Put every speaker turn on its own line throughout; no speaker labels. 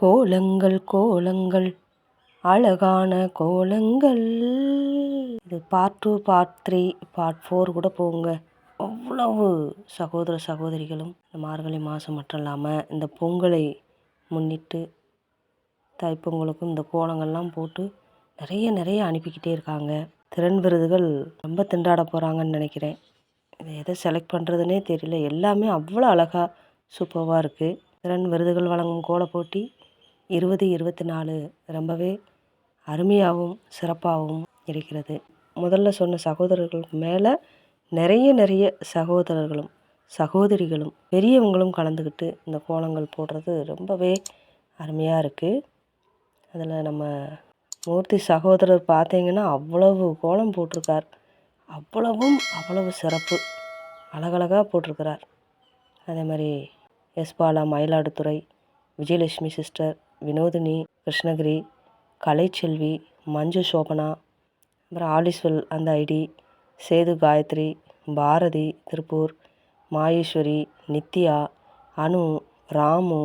கோலங்கள் கோலங்கள் அழகான கோலங்கள். இது part two part three part four கூட போங்க. அவ்வளவு சகோதர சகோதரிகளும் இந்த மார்கழி மாதம் மட்டும் இல்லாமல் இந்த பொங்கலை முன்னிட்டு தைப்பொங்கலுக்கும் இந்த கோலங்கள்லாம் போட்டு நிறைய நிறைய அனுப்பிக்கிட்டே இருக்காங்க. திறன் விருதுகள் ரொம்ப திண்டாட போகிறாங்கன்னு நினைக்கிறேன். இதை எதை செலக்ட் பண்ணுறதுனே தெரியல. எல்லாமே அவ்வளோ அழகாக சூப்பராக இருக்குது திறன் விருதுகள் வழங்கும் கோலப்போட்டி இருபது இருபத்தி நாலு ரொம்பவே அருமையாகவும் சிறப்பாகவும் இருக்கிறது. முதல்ல சொன்ன சகோதரர்களுக்கு மேலே நிறைய நிறைய சகோதரர்களும் சகோதரிகளும் பெரியவங்களும் கலந்துக்கிட்டு இந்த கோலங்கள் போடுறது ரொம்பவே அருமையாக இருக்குது அதில் நம்ம மூர்த்தி சகோதரர் பார்த்தீங்கன்னா அவ்வளவு கோலம் போட்டிருக்கார். அவ்வளவும் அவ்வளவு சிறப்பு அழகழகாக போட்டிருக்கிறார். அதே மாதிரி எஸ்பாலா மயிலாடுதுறை விஜயலட்சுமி சிஸ்டர் வினோதினி கிருஷ்ணகிரி கலைச்செல்வி மஞ்சு சோபனா அப்புறம் ஆலிஸ்வல் அந்த ஐடி சேது காயத்ரி பாரதி திருப்பூர் மாயேஸ்வரி நித்யா அனு ராமு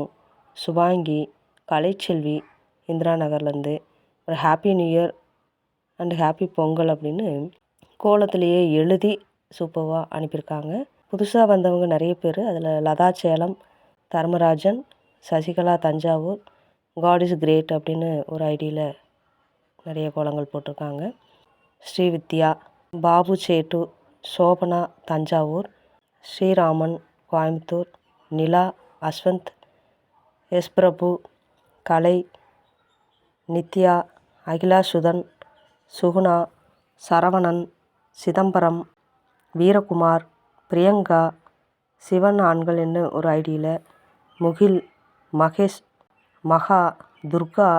சுபாங்கி கலைச்செல்வி இந்திரா நகர்லேருந்து ஒரு happy new year and happy Pongal அப்படின்னு கோலத்திலேயே எழுதி சூப்பராக அனுப்பியிருக்காங்க. புதுசாக வந்தவங்க நிறைய பேர். அதில் Latha Salem Dharmarajan Sasikala Thanjavur God is great அப்படின்னு ஒரு ஐடியில் நிறைய கோலங்கள் போட்டிருக்காங்க. ஸ்ரீவித்யா பாபு சேட்டு சோபனா தஞ்சாவூர் ஸ்ரீராமன் கோயம்புத்தூர் நிலா அஸ்வந்த் எஸ் பிரபு கலை நித்யா அகிலா சுதன் சுகுணா சரவணன் சிதம்பரம் வீரகுமார் பிரியங்கா சிவன் ஆண்கள் என்ன ஒரு ஐடியில் முகில் மகேஷ் மகா துர்கா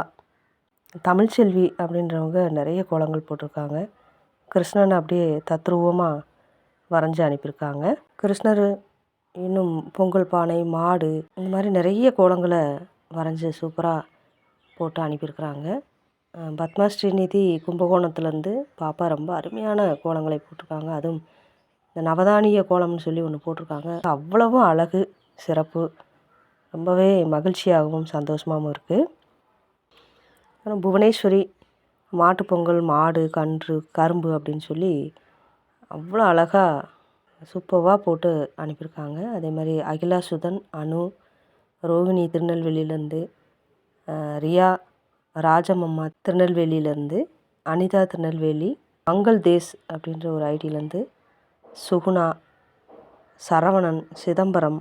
தமிழ்ச்செல்வி அப்படின்றவங்க நிறைய கோலங்கள் போட்டிருக்காங்க. கிருஷ்ணன் அப்படியே தத்ரூபமாக வரைஞ்சி அனுப்பியிருக்காங்க. கிருஷ்ணர் இன்னும் பொங்கல் பானை மாடு இந்த மாதிரி நிறைய கோலங்களை வரைஞ்சி சூப்பராக போட்டு அனுப்பியிருக்கிறாங்க. பத்மா ஸ்ரீநிதி கும்பகோணத்துலேருந்து பாப்பா ரொம்ப அருமையான கோலங்களை போட்டிருக்காங்க. அதுவும் இந்த நவதானிய கோலம்னு சொல்லி ஒன்று போட்டிருக்காங்க. அவ்வளவும் அழகு சிறப்பு. ரொம்பவே மகிழ்ச்சியாகவும் சந்தோஷமாகவும் இருக்குது அப்புறம் புவனேஸ்வரி மாட்டுப்பொங்கல் மாடு கன்று கரும்பு அப்படின்னு சொல்லி அவ்வளோ அழகாக சூப்பர்வாக போட்டு அனுப்பியிருக்காங்க. அதே மாதிரி அகிலா சுதன் அனு ரோகிணி திருநெல்வேலியிலேருந்து ரியா ராஜமம்மா திருநெல்வேலியிலேருந்து அனிதா திருநெல்வேலி மங்கள் தேஸ் அப்படின்ற ஒரு ஐடியிலேருந்து சுகுணா சரவணன் சிதம்பரம்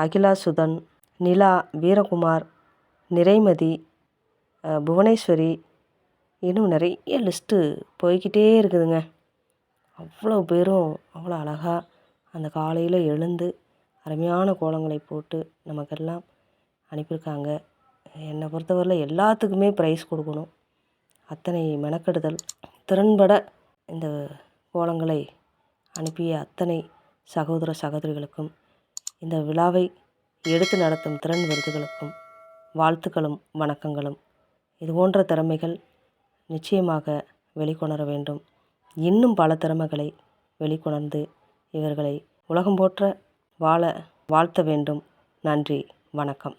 அகிலாசுதன் நிலா வீரகுமார் நிறைமதி புவனேஸ்வரி இன்னும் நிறைய லிஸ்ட்டு போய்கிட்டே இருக்குதுங்க. அவ்வளோ பேரும் அவ்வளோ அழகாக அந்த காலையில் எழுந்து அருமையான கோலங்களை போட்டு நமக்கெல்லாம் அனுப்பியிருக்காங்க. என்னை பொறுத்தவரையில் எல்லாத்துக்குமே ப்ரைஸ் கொடுக்கணும். அத்தனை மெனக்கெடுதல் திறன்பட இந்த கோலங்களை அனுப்பிய அத்தனை சகோதர சகோதரிகளுக்கும் இந்த விழாவை எடுத்து நடத்தும் திறன் விருதுகளுக்கும் வாழ்த்துக்களும் வணக்கங்களும். இது போன்ற திறமைகள் நிச்சயமாக வெளிக்கொணர வேண்டும். இன்னும் பல திறமைகளை வெளிக்கொணர்ந்து இவர்களை உலகம் போற்ற வாழ வாழ்த்த வேண்டும். நன்றி. வணக்கம்.